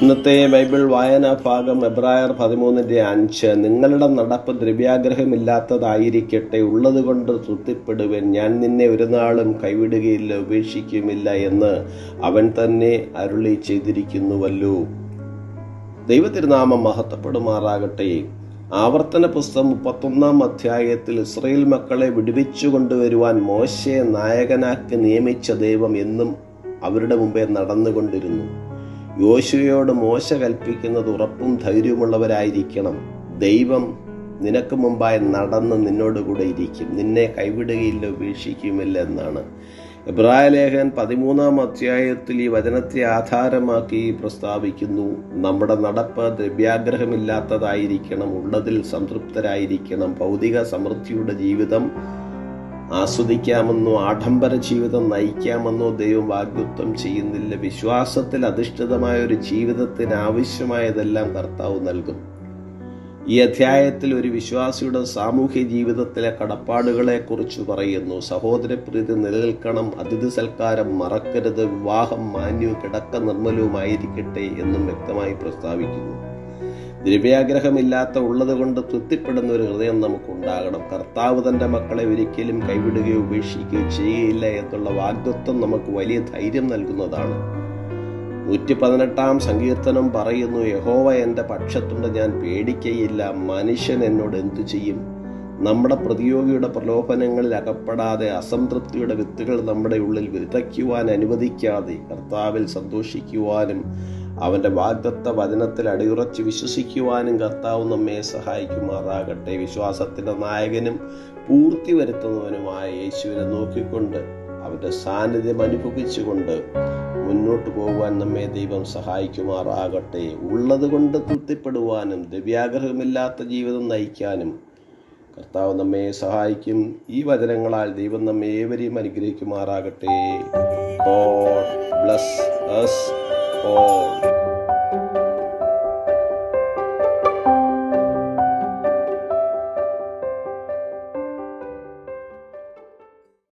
ഇന്നത്തെ ബൈബിൾ വായനാ ഭാഗം എബ്രായർ പതിമൂന്നിന്റെ അഞ്ച് നിങ്ങളുടെ നടപ്പ് ദ്രവ്യാഗ്രഹമില്ലാത്തതായിരിക്കട്ടെ ഉള്ളതുകൊണ്ട് തൃപ്തിപ്പെടുവൻ. ഞാൻ നിന്നെ ഒരു നാളും കൈവിടുകയില്ല ഉപേക്ഷിക്കുമില്ല എന്ന് അവൻ തന്നെ അരുളി ചെയ്തിരിക്കുന്നുവല്ലോ. ദൈവത്തിരുനാമം മഹത്വപ്പെടുമാറാകട്ടെ. ആവർത്തന പുസ്തകം മുപ്പത്തൊന്നാം അധ്യായത്തിൽ ഇസ്രയേൽ മക്കളെ വിടുവിച്ചു കൊണ്ടുവരുവാൻ മോശയെ നായകനാക്കി നിയമിച്ച ദൈവം എന്നും അവരുടെ മുമ്പേ നടന്നുകൊണ്ടിരുന്നു. യോശുവയോട് മോശ കൽപ്പിക്കുന്നത് ഉറപ്പും ധൈര്യമുള്ളവരായിരിക്കണം ദൈവം നിനക്ക് മുമ്പായി നടന്ന് നിന്നോട് കൂടെ ഇരിക്കും. നിന്നെ കൈവിടുകയില്ല ഉപേക്ഷിക്കുമില്ല എന്നാണ്. എബ്രായ ലേഖൻ പതിമൂന്നാം അധ്യായത്തിൽ ഈ വചനത്തെ ആധാരമാക്കി പ്രസ്താവിക്കുന്നു. നമ്മുടെ നടപ്പ് ദ്രവ്യാഗ്രഹമില്ലാത്തതായിരിക്കണം ഉള്ളതിൽ സംതൃപ്തരായിരിക്കണം. ഭൗതിക സമൃദ്ധിയുടെ ജീവിതം ആസ്വദിക്കാമെന്നോ ആഡംബര ജീവിതം നയിക്കാമെന്നോ ദൈവം വാഗ്ദത്വം ചെയ്യുന്നില്ല. വിശ്വാസത്തിൽ അധിഷ്ഠിതമായ ഒരു ജീവിതത്തിന് ആവശ്യമായതെല്ലാം കർത്താവ് നൽകും. ഈ അധ്യായത്തിൽ ഒരു വിശ്വാസിയുടെ സാമൂഹ്യ ജീവിതത്തിലെ കടപ്പാടുകളെ കുറിച്ച് പറയുന്നു. സഹോദരപ്രീതി നിലനിൽക്കണം അതിഥി സൽക്കാരം മറക്കരുത് വിവാഹം മാന്യവും കിടക്ക നിർമ്മലവുമായിരിക്കട്ടെ എന്നും വ്യക്തമായി പ്രസ്താവിക്കുന്നു. ദ്രവ്യാഗ്രഹമില്ലാത്ത ഉള്ളത് കൊണ്ട് തൃപ്തിപ്പെടുന്ന ഒരു ഹൃദയം നമുക്കുണ്ടാകണം. കർത്താവ് തന്റെ മക്കളെ ഒരിക്കലും കൈവിടുകയോ ഉപേക്ഷിക്കുകയോ ചെയ്യുകയില്ല എന്നുള്ള വാഗ്ദത്വം നമുക്ക് വലിയ ധൈര്യം നൽകുന്നതാണ്. നൂറ്റി പതിനെട്ടാം സങ്കീർത്തനം പറയുന്നു യഹോവ എന്റെ പക്ഷത്തുണ്ട് ഞാൻ പേടിക്കയില്ല. മനുഷ്യൻ എന്നോട് എന്തു ചെയ്യും? നമ്മുടെ പ്രതിയോഗിയുടെ പ്രലോഭനങ്ങളിൽ അകപ്പെടാതെ അസംതൃപ്തിയുടെ വിത്തുകൾ നമ്മുടെ ഉള്ളിൽ വിതയ്ക്കുവാൻ അനുവദിക്കാതെ കർത്താവിൽ സന്തോഷിക്കുവാനും അവന്റെ വാഗ്ദത്ത വചനത്തിൽ അടിയുറച്ച് വിശ്വസിക്കുവാനും കർത്താവ് നമ്മെ സഹായിക്കുമാറാകട്ടെ. വിശ്വാസത്തിന്റെ നായകനും പൂർത്തി വരുത്തുന്നവനുമായ യേശുവിനെ നോക്കിക്കൊണ്ട് അവന്റെ സാന്നിധ്യം അനുഭവിച്ചുകൊണ്ട് മുന്നോട്ട് പോകുവാൻ നമ്മെ ദൈവം സഹായിക്കുമാറാകട്ടെ. ഉള്ളത് കൊണ്ട് തൃപ്തിപ്പെടുവാനും ദിവ്യാഗ്രഹമില്ലാത്ത ജീവിതം നയിക്കാനും കർത്താവ് നമ്മെ സഹായിക്കും. ഈ വചനങ്ങളാൽ ദൈവം നമ്മെ ഏവരെയും അനുഗ്രഹിക്കുമാറാകട്ടെ. God bless us. Ó.